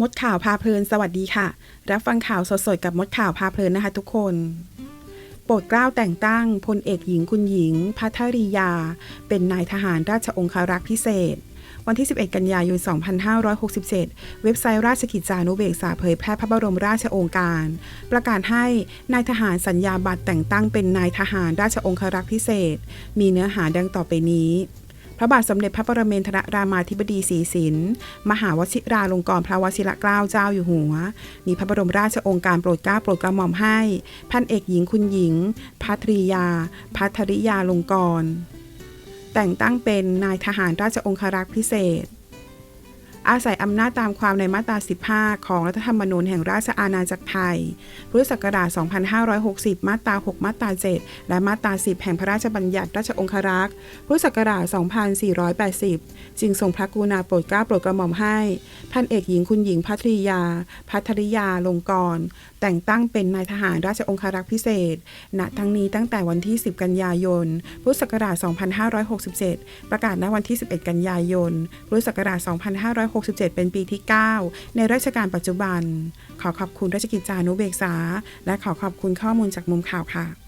มดข่าวพาเพลินสวัสดีค่ะ รับฟังข่าวสดๆกับมดข่าวพาเพลินนะคะทุกคน โปรดเกล้าแต่งตั้งพลเอกหญิงคุณหญิงพัทริยา เป็นนายทหารราชองคารักษ์พิเศษ วันที่ 11 กันยายน 2567 เว็บไซต์ราชกิจจานุเบกษาเผยแพร่พระบรมราชโองการ ประกาศให้นายทหารสัญญาบัตรแต่งตั้งเป็นนายทหารราชองคารักษ์พิเศษ มีเนื้อหาดังต่อไปนี้ พระบาทสมเด็จพระปรเมนทรรามาธิบดีศรีสินมหาวชิราลงกรณพระวชิรเกล้าเจ้าอยู่หัว มีพระบรมราชโองการโปรดเกล้าโปรดกระหม่อมให้ พันเอกหญิงคุณหญิงพัทริยาพัทริยาลงกรณ์แต่งตั้งเป็นนายทหารราชองคารักษ์พิเศษ อาศัยอำนาจตามความในมาตรา 15 ของรัฐธรรมนูญแห่งราชอาณาจักรไทย พุทธศักราช 2560 มาตรา 6 มาตรา 7 และมาตรา 10 แห่งพระราชบัญญัติราชองครักษ์ พุทธศักราช 2480 จึงทรงพระกรุณาโปรดเกล้าโปรดกระหม่อมให้ พันเอกหญิงคุณหญิงพัทริยา พัทริยาลงกร แต่งตั้งเป็นนายทหารราชองครักษ์พิเศษ ณ ทั้งนี้ตั้งแต่วันที่ 10 กันยายน พุทธศักราช 2567 ประกาศณวันที่ 11 กันยายน พุทธศักราช 2567 เป็นปีที่ 9 ในราชการปัจจุบัน ขอขอบคุณราชกิจจานุเบกษา และขอขอบคุณข้อมูลจากมุมข่าวค่ะ